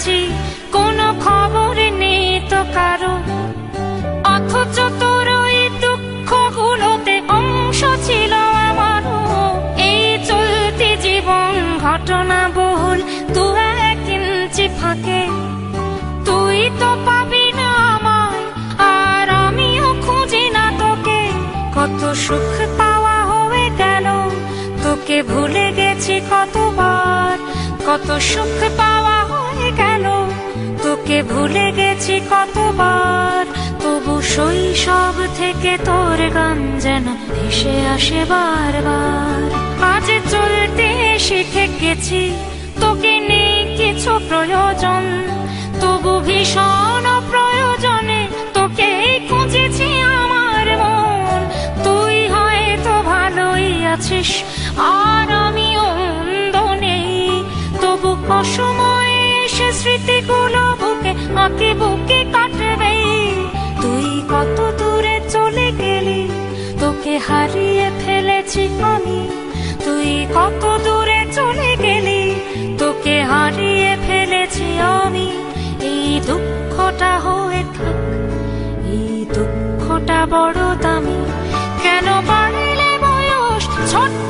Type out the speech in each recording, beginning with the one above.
আছি কোনো খবর নেই তো কারও। অথচ তোর ওই দুঃখগুলোতে অংশ ছিল আমারও। এই চলতি জীবন ঘটনা বহুল দু এক ইঞ্চি ফাঁকে। তুই তো পাবি না আমায়, আর আমিও খুঁজি না তোকে। কত সুখ পাওয়া হয়ে গেল, তোকে ভুলে গেছি কতবার। কত সুখ পাওয়া তোকে ভুলে গেছি কতবার। তবু শৈশব থেকে তোর গান যেন ভেসে আসে বারবার। আজ চলতে শিখে গেছি তোকে নেই কিছু প্রয়োজন। তবু ভীষণ প্রয়োজনে তোকে খুঁজেছি আমার মন। তুই হয়তো ভালোই আছিস, আর আমি অন্ধ নেই। তবু অসময়ে এসে আঁকে বুকে কাটবে। তুই কত দূরে চলে গেলি, তোকে হারিয়ে ফেলেছি আমি। তুই কত দূরে চলে গেলি, তোকে হারিয়ে ফেলেছি আমি। এই দুঃখটা হয়ে থাক, এই দুঃখটা বড় দামি। কেন বাড়লে বয়স ছোট্টবেলার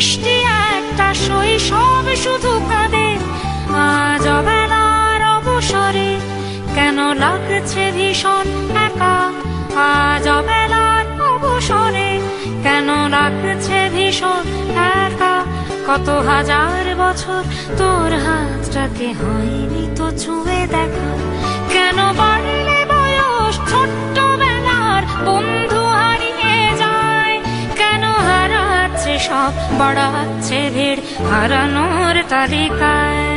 মিষ্টি একটা শৈশব শুধু কাঁদে। আজ অবেলার অবসরে কেন লাগছে ভীষণ একা? আজ অবেলার অবসরে কেন লাগছে ভীষণ একা? কত হাজার বছর তোর হাতটাকে হয়নি তো ছুঁয়ে দেখা। কেন বাড়লে বয়স ছোট্টবেলার বন্ধু বাড়াচ্ছে ভিড় হারানোর তালিকায়।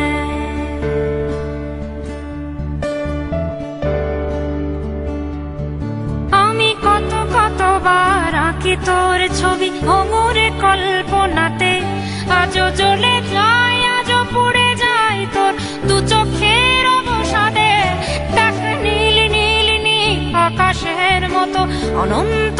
তোর ছবি ভঙুরে কল্পনাতে। আজও জ্বলে যায়, আজও পুড়ে যায় তোর দু চোখের অবসাদে। দেখ নীল নীল নীল আকাশের মতো অনন্ত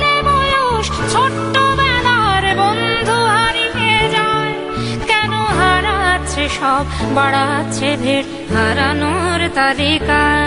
বয়স ছোট্ট বেলার বন্ধু হারিয়ে যায়। কেন হারাচ্ছে সব? বাড়াচ্ছে ভিড় হারানোর তালিকায়।